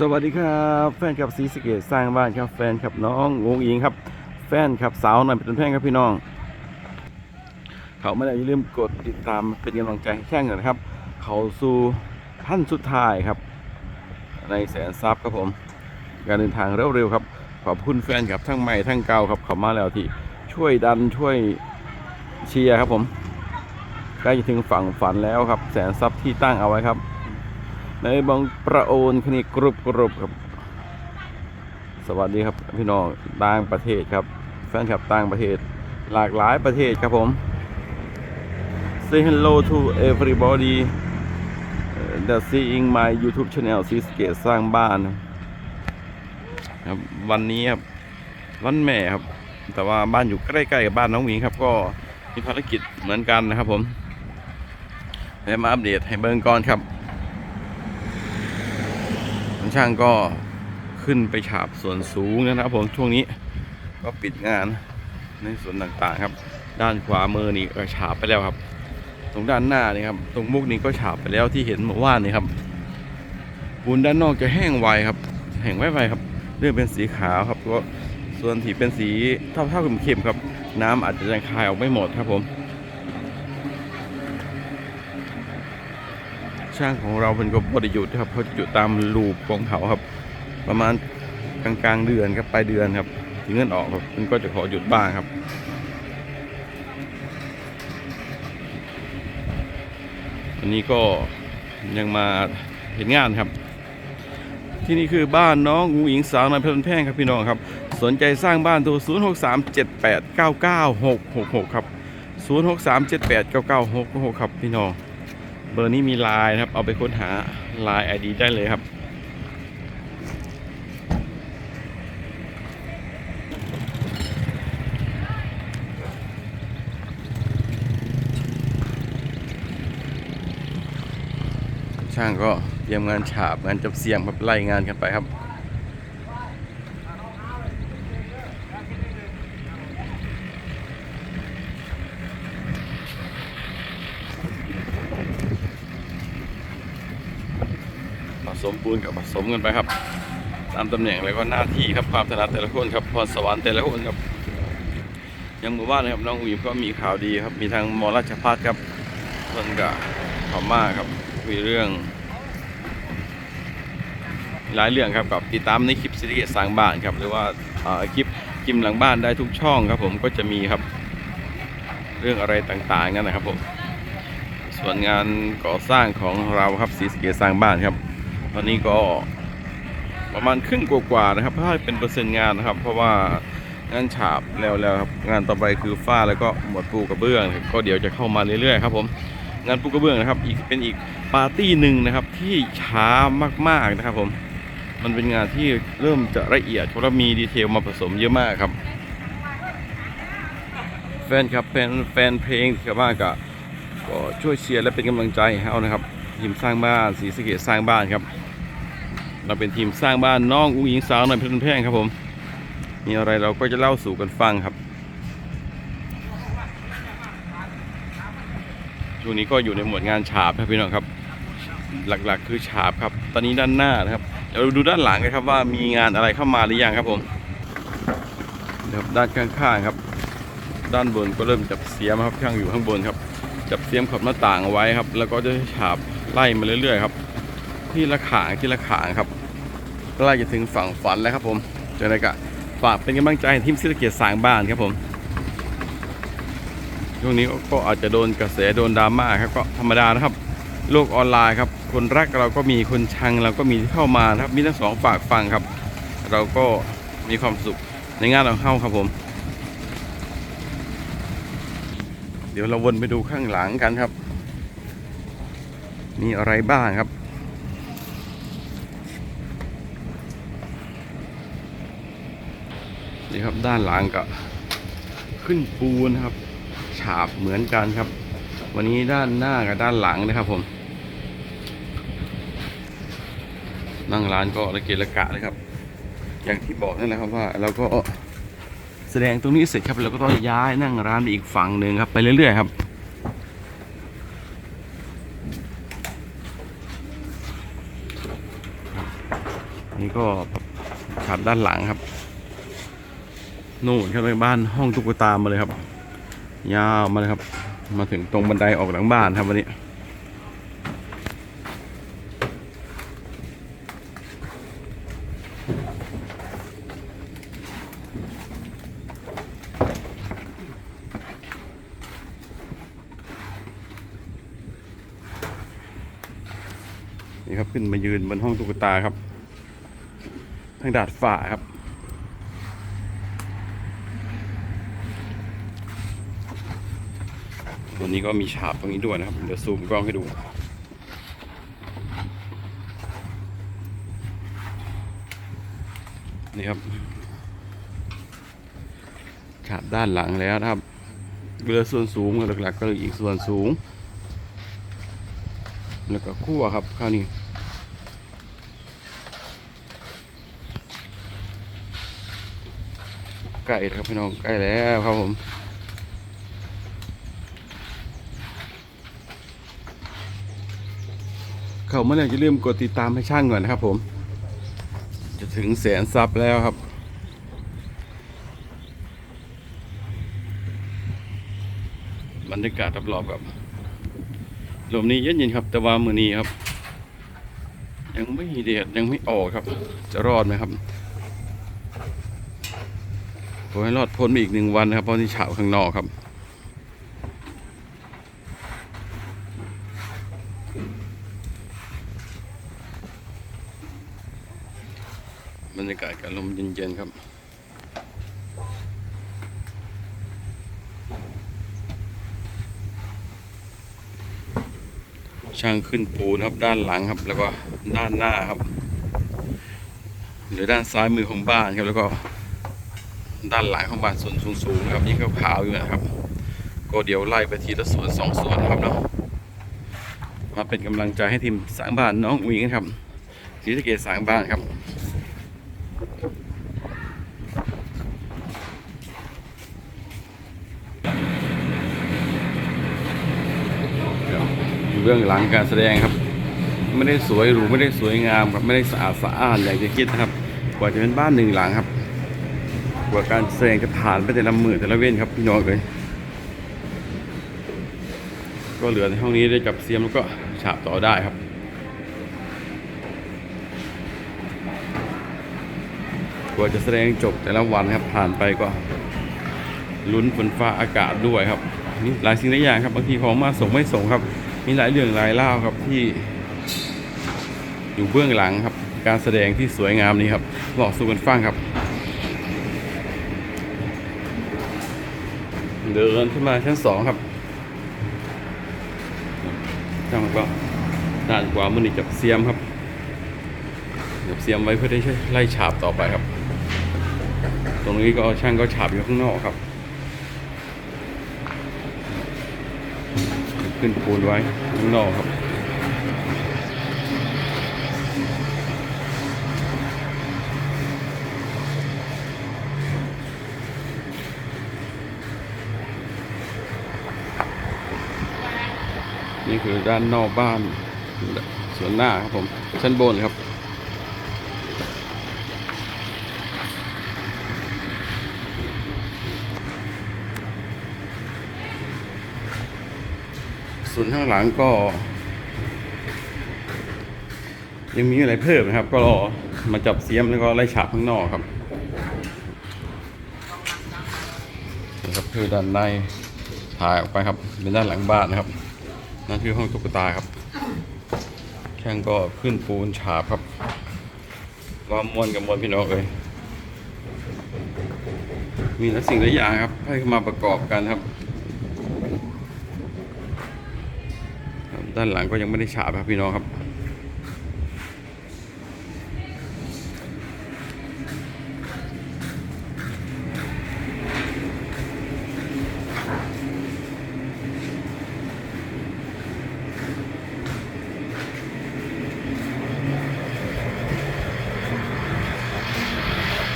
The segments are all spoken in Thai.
สวัสดีครับแฟนคลับซีสเกตสร้างบ้านครับแฟนคลับน้องงงอิงครับ แฟนคลับสาวหน่อยเป็นแพงครับพี่น้อง เขาไม่ได้อย่าลืมกดติดตามเป็นกำลังใจให้แข่งนนะครับ เขาสู่ท่านสุดท้ายครับ ในแสนซับครับผม การเดินทางเร็วๆครับ ขอบคุณแฟนคลับทั้งใหม่ทั้งเก่าครับเขามาแล้วที่ช่วยดันช่วยเชียร์ครับผมใกล้จะถึงฝั่งฝันแล้วครับ แสนซับที่ตั้งเอาไว้ครับ ในบางประโอนคณิกรุบกรุบครับ สวัสดีครับพี่น้องต่างประเทศครับ แฟนคลับต่างประเทศ หลากหลายประเทศครับผม Say hello to everybody that seeing my YouTube channel ซีสเกตสร้างบ้านครับวันนี้ครับวันแม่ครับ แต่ว่าบ้านอยู่ใกล้ๆกับบ้านน้องหวิงครับ ก็มีภารกิจเหมือนกันนะครับผมเดี๋ยวมาอัปเดตให้เบิ่งก่อนครับ ช่างก็ขึ้นไปฉาบส่วนสูงนะครับผมช่วงนี้ก็ปิดงานในส่วนต่างๆครับ ด้านขวามือนี่ก็ฉาบไปแล้วครับ ตรงด้านหน้านี่ครับตรงมุกนี้ก็ฉาบไปแล้วที่เห็นเมื่อวานนี่ครับปูนด้านนอกจะแห้งไวครับ แห้งไวๆครับเรื่องเป็นสีขาวครับก็ส่วนที่เป็นสีเท่าๆเข้มๆครับ น้ำอาจจะยังคายออกไม่หมดครับผม ช่างของเราเป็นก็บริยุทธ์ครับเขาจะอยู่ตามลูปของเขาครับ ประมาณกลางกลางๆเดือนครับปลายเดือนครับถึงเงินออกครับมันก็จะขอหยุดบ้างครับวันนี้ก็ยังมาเห็นงานครับ ที่นี่คือบ้านน้องงูหญิงสาวในอยพลินแพงครับพี่น้องครับ สนใจสร้างบ้านโทร0 6 3 7 8 9 9 6 6 6 ครับ 0 6 3 7 8 9 9 6 6ครับพี่น้อง เบอร์นี้มีไลน์นะครับ เอาไปค้นหาไลน์ ID ได้เลยครับ ช่างก็เตรียมงานฉาบงานจับเสียงครับไล่งานกันไปครับ ปูนกับผสมกันไปครับ ตามตำแหน่งแล้วก็หน้าที่ครับความถนัดแต่ละคนครับพรสวรรค์แต่ละคนครับยังหมู่บ้านนะครับน้องอุ๋ยก็มีข่าวดีครับ มีทางมอราชพัฒครับเพิ่นกับขอมาครับคุยเรื่องหลายเรื่องครับกับติดตามในคลิปซีรีส์สร้างบ้านครับหรือว่าอ่าคลิปกิมหลังบ้านได้ทุกช่องครับผมก็จะมีครับ เรื่องอะไรต่างๆนั่นนะครับผมส่วนงานก่อสร้างของเราครับสีสะเกตสร้างบ้านครับ อนนี้ก็ประมาณครึ่งกว่าๆนะครับถ้าเป็นเปอร์เซ็นต์งานนะครับ เพราะว่างานฉาบแล้วแล้วครับงานต่อไปคือฝ้าแล้วก็หมดปูกระเบื้อง ก็เดี๋ยวจะเข้ามาเรื่อยๆครับผมงานปูกระเบื้องนะครับ อีกเป็นอีกปาร์ตี้หนึ่งนะครับที่ช้ามากๆนะครับผมมันเป็นงานที่เริ่มจะละเอียดเพราะว่ามีดีเทลมาผสมเยอะมากครับ แฟนครับแฟนแฟนเพลงชาวบ้านก็ก็ช่วยเชียร์และเป็นกำลังใจให้เอานะครับทีมสร้างบ้านสีสเกตสร้างบ้านครับ เราเป็นทีมสร้างบ้านน้องอุ้งอิงสาวหน่อยเพื่อนแพงครับผม มีอะไรเราก็จะเล่าสู่กันฟังครับ ช่วงนี้ก็อยู่ในหมวดงานฉาบครับพี่น้องครับ หลักๆ คือฉาบครับ ตอนนี้ด้านหน้านะครับ เดี๋ยวเราดูด้านหลังกันครับว่ามีงานอะไรเข้ามาหรือยังครับผมเดี๋ยวด้านข้างๆครับ ด้านบนก็เริ่มจับเสียมครับช่างอยู่ข้างบนครับ จับเสียมขอบหน้าต่างเอาไว้ครับ แล้วก็จะฉาบไล่มาเรื่อยๆครับ ที่ละขางที่ละขางครับใกล้จะถึงฝั่งฝันแล้วครับผมเจออะไรกะฝากเป็นกำลังใจให้ทีมศิลเกียรติสร้างบ้านครับผมช่วงนี้ก็อาจจะโดนกระแสโดนดราม่าครับก็ธรรมดานะครับ โลกออนไลน์ครับ คนรักเราก็มีคนชังเราก็มีที่เข้ามาครับมีทั้งสองฝากฟังครับ เราก็มีความสุขในงานของเข้าครับผม เดี๋ยวเราวนไปดูข้างหลังกันครับ มีอะไรบ้างครับ นี่ครับด้านหลังก็ขึ้นปูนะครับ ฉาบเหมือนกันครับ วันนี้ด้านหน้ากับด้านหลังนะครับผมนั่งร้านก็ระเกะระกะเลยครับ อย่างที่บอกนั่นแหละครับว่าเราก็แสดงตรงนี้เสร็จครับเราก็ต้องย้ายนั่งร้านไปอีกฝั่งหนึ่งครับ ไปเรื่อยๆครับนี่ก็ฉาบด้านหลังครับ นู่นเข้าไปบ้านห้องตุ๊กตามาเลยครับ ยาวมาเลยครับ มาถึงตรงบันไดออกหลังบ้านครับวันนี้นี่ครับขึ้นมายืนบนห้องตุ๊กตาครับ ทางดาดฝ่าครับ วันนี้ก็มีฉาบตรงนี้ด้วยนะครับ เดี๋ยวซูมกล้องให้ดู นี่ครับ ฉาบด้านหลังแล้วนะครับเรือส่วนสูงหลักๆก็อีกส่วนสูง แล้วก็คั่วครับข้าวนี้ใกล้ครับพี่น้องใกล้แล้วครับผม เข้ามาแล้วอย่าลืมกดติดตามให้ช่างก่อนนะครับผม จะถึงแสนซับแล้วครับ บรรยากาศรอบๆกับลมนี้เย็นๆครับ แต่ว่ามือนี้ครับ ยังไม่เดียดยังไม่ออกครับ จะรอดไหมครับขอให้รอดพ้นอีกหนึ่งวันนะครับเพราะที่เฉาข้างนอกครับ รรยากาศกับลมเย็นๆครับช่างขึ้นปูนครับด้านหลังครับ แล้วก็ด้านหน้าครับ หรือด้านซ้ายมือของบ้านครับแล้วก็ด้านหลังของบ้านส่วนสูงๆครับยิ่งขาวๆอยู่นะครับ ก็เดี๋ยวไล่ไปทีละส่วนสองส่วนครับเนาะมาเป็นกำลังใจให้ทีมสร้างบ้านน้องอุ๋งอิ๋งครับศรีสะเกษสร้างบ้านครับ อยู่ เบื้องหลังการแสดงครับ ไม่ได้สวยหรูไม่ได้สวยงามครับไม่ได้สะอาดสะอ้านอย่างที่คิดนะครับ กว่าจะเป็นบ้านหนึ่งหลังครับกว่าการแสดงจะผ่านไปแต่ละมือแต่ละเว้นครับพี่น้องเลยก็เหลือในห้องนี้ได้จับเสียมแล้วก็ฉาบต่อได้ครับกว่าจะแสดงจบแต่ละวันครับผ่านไปก็ลุ้นฝนฟ้าอากาศด้วยครับนี่หลายสิ่งหลายอย่างครับบางทีของมาส่งไม่ส่งครับ มีหลายเรื่องหลายเล่าครับที่ อยู่เบื้องหลังครับ การแสดงที่สวยงามนี้ครับบอกสู่กันฟังครับ เดินขึ้นมาชั้นสองครับช่างก็ด้านขวามือนี่จับเสียมครับจับเสียมไว้เพื่อได้ช่วยไล่ฉาบต่อไปครับ ตรงนี้ก็ช่างก็ฉาบอยู่ข้างนอกครับ ขึ้นปูนไว้ข้างนอกครับนี่คือด้านนอกบ้านส่วนหน้าครับผมชั้นบนครับ ส่วนข้างหลังก็ ยังมีอะไรเพิ่มนะครับ ก็รอมาจับเสียมแล้วก็ไล่ฉาบข้างนอกครับนะครับคือด้านในถ่ายออกไปครับเป็นด้านหลังบ้านนะครับ นั่นคือห้องตุ๊กตาครับแข่งก็ขึ้นปูนฉาบครับว่ามวนกับมวนพี่น้องเลยมีหลายสิ่งหลายอย่างครับ ให้มาประกอบกันครับ ด้านหลังก็ยังไม่ได้ฉาบครับพี่น้องครับ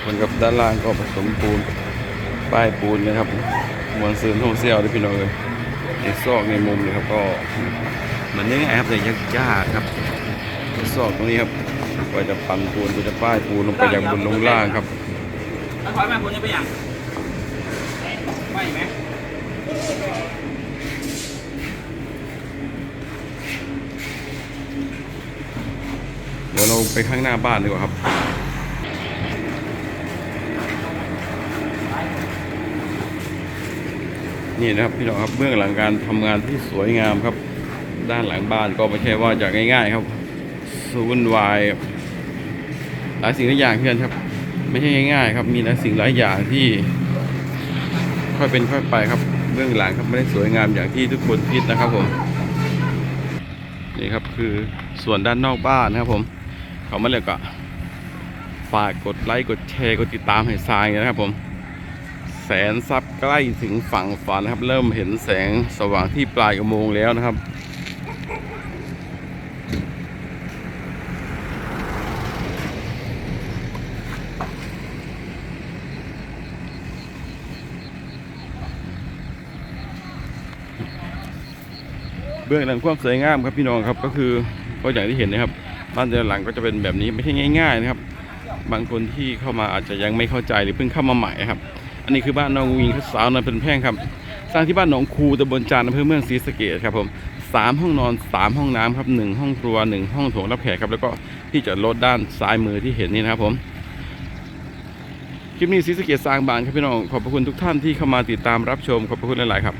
เหมือนกับด้านล่างก็ผสมปูนป้ายปูนนะครับมวลซืนท่องเที่ยวด้วยพี่น้องเลยในซอกในมุมเลยครับก็ มันยังไงครับแต่ยากยากๆครับซอกตรงนี้ครับก็จะปั่นปูนก็จะป้ายปูนลงไปอย่างบนลงล่างครับถ้าถอยมาคุณจะไปยังไม่ไหมเดี๋ยวเราไปข้างหน้าบ้านดีกว่าครับนี่นะครับพี่น้องครับเบื้องหลังการทำงานที่สวยงามครับ ด้านหลังบ้านก็ไม่ใช่ว่าจะง่าย ๆ ครับสูวุ่นวายหลายสิ่งหลายอย่างเพื่อนครับ ไม่ใช่ง่ายๆครับมีหลายสิ่งหลายอย่างที่ ค่อยเป็นค่อยไปครับเบื้องหลังครับไม่ได้สวยงามอย่างที่ทุกคนคิดนะครับผมนี่ครับคือส่วนด้านนอกบ้านนะครับผมเขามาเลยก็ฝากกดไลค์กดแชร์กดติดตามให้ทรายนะครับผมแสนซับใกล้ถึงฝั่งฝันนะครับ เริ่มเห็นแสงสว่างที่ปลายอุโมงค์แล้วนะครับ บื้องหลังความสวยงามครับพี่น้องครับก็คือก็อย่างที่เห็นนะครับบ้านแต่ละหลังก็จะเป็นแบบนี้ไม่ใช่ง่ายๆนะครับ บางคนที่เข้ามาอาจจะยังไม่เข้าใจหรือเพิ่งเข้ามาใหม่ครับ อันนี้คือบ้านน้องวิงคือสาวนาเป็นแพ่งครับ สร้างที่บ้านหนองคูตำบลจานอำเภอเมืองศรีสะเกษครับผมสามห้องนอนสามห้องน้ำครับหนึ่งห้องครัวหนึ่งห้องโถงรับแขกครับแล้วก็ที่จอดรถด้านซ้ายมือที่เห็นนี่นะครับผมคลิปนี้ศรีสะเกษสร้างบ้านครับพี่น้องขอบพระคุณทุกท่านที่เข้ามาติดตามรับชมขอบพระคุณหลายๆครับ